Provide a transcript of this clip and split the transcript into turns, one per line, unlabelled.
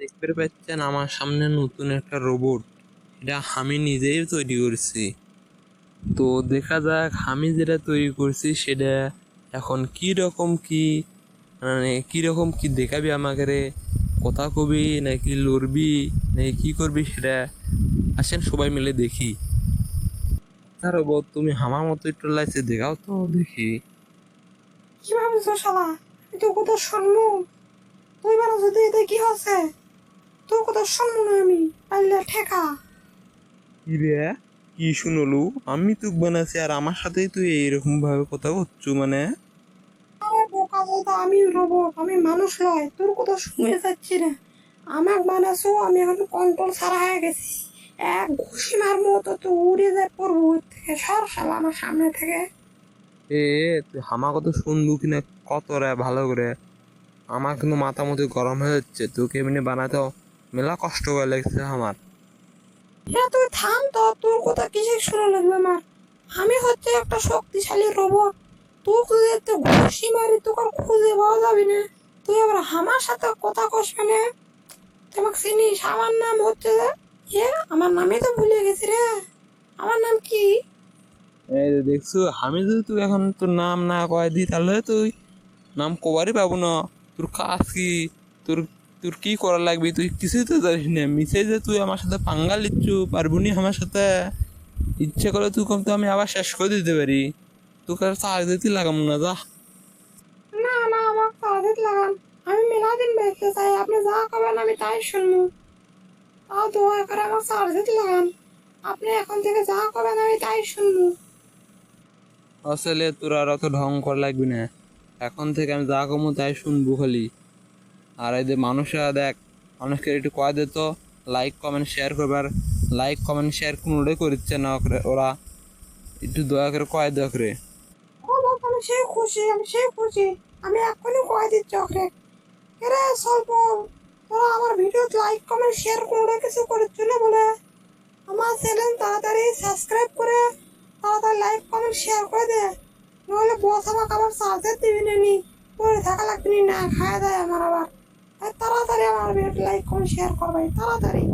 দেখতে পাচ্ছেন আমার সামনে নতুন একটা রোবট এটা আমি নিজেই তৈরি করছি। তো দেখা যাক আমি যেটা তৈরি করছি সেটা এখন কি রকম কি মানে কি রকম কি দেখাবি আমাকে রে? কথা কবি নাকি লড়বি নাকি কি করবি সেটা আসেন সবাই মিলে দেখি। তার রোবট তুমি আমার মতো একটু লাইছে দেখাও তো দেখি।
কি ভাবছ শালা? আমি তোর কথা শুনব তুই মানে যদি এতে কি হচ্ছে তোর কথা শুনব না আমি পারলে ঠেকা।
কি রে কি শুনলু? আমি তুক বানাচ্ছি আর আমার সাথেই তুই এইরকম ভাবে কথা বলছু মানে?
বোকা আমি রোবট আমি মানুষ নয় তোর কথা শুনে যাচ্ছি না। আমাক বানাছো আমি এখন কন্ট্রোল ছাড়া হয়ে গেছি। এক ঘুষি মারবো তো তুই উড়ে যায় পড়ব থেকে সর শালা আমার সামনে থেকে।
এ তুই আমার কথা শুনলু কিনা? কত রে ভালো করে। আমার কিন্তু মাথা মতো গরম হয়ে যাচ্ছে। তোকে এমনি বানাতে মেলা কষ্ট করে লাগছে আমার।
হ্যাঁ তুই থাম তো তোর কথা কিসে শোনা লাগবে আমার আমি হচ্ছে একটা শক্তিশালী রোবট যদি একটু ঘুষি মারি তোকে আর খুঁজে পাওয়া যাবে না। তুই আবার আমার সাথে কথা কস মানে তোমাকে চিনিস আমার নাম হচ্ছে ইয়ে আমার নামই তো ভুলে গেছি রে। আমার নাম কি?
এই দেখছ আমি যদি তুই এখন তোর নাম না কয়ে দিই তাহলে তুই নাম কবারই পাবো না। তোর কাজ কি তোর তোর কি করা লাগবে তুই কিছুই তো জানিস না। মিশে যে তুই আমার সাথে পাঙ্গা লিচ্ছু পারবুনি আমার সাথে ইচ্ছে করে তুই কম তো আমি আবার শেষ করে দিতে পারি। তোকে আর চার্জ দিতে লাগাম না যা।
না না আমার সার্ভিস লাগান আমি মেলা দিন বেঁচতে চাই আপনি যা করবেন আমি তাই শুনব। তাও দয়া করে আমার সার্ভিস লাগান আপনি এখন থেকে যা করবেন আমি তাই শুনব।
আসলে তোর আর অত ঢং করা লাগবে না। এখন থেকে আমি যা কমো তাই শুনব খালি। আর এই যে মানুষরা দেখ মানুষকে একটু কয় দে তো লাইক কমেন্ট শেয়ার করবার লাইক কমেন্ট শেয়ার কোনোটাই করছে না ওরা। একটু দয়া করে কয় দে করে
আমি সেই খুশি, আমি সেই খুশি। আমি এখনই কয় দিচ্ছি ওকে। এরে স্বল্প তোরা আমার ভিডিও লাইক কমেন্ট শেয়ার করে কিছু করেছিল না বলে। আমার চ্যানেল তাড়াতাড়ি সাবস্ক্রাইব করে, তাড়াতাড়ি লাইক কমেন্ট শেয়ার করে দে। নাহলে বস আমাকে আবার চার্জার দিবি না। নি পরে থাকা লাগবে নি খাওয়া দেয় আমার আবার। তাড়াতাড়ি আমার ভিডিও লাইক কমেন্ট শেয়ার করবে তাড়াতাড়ি।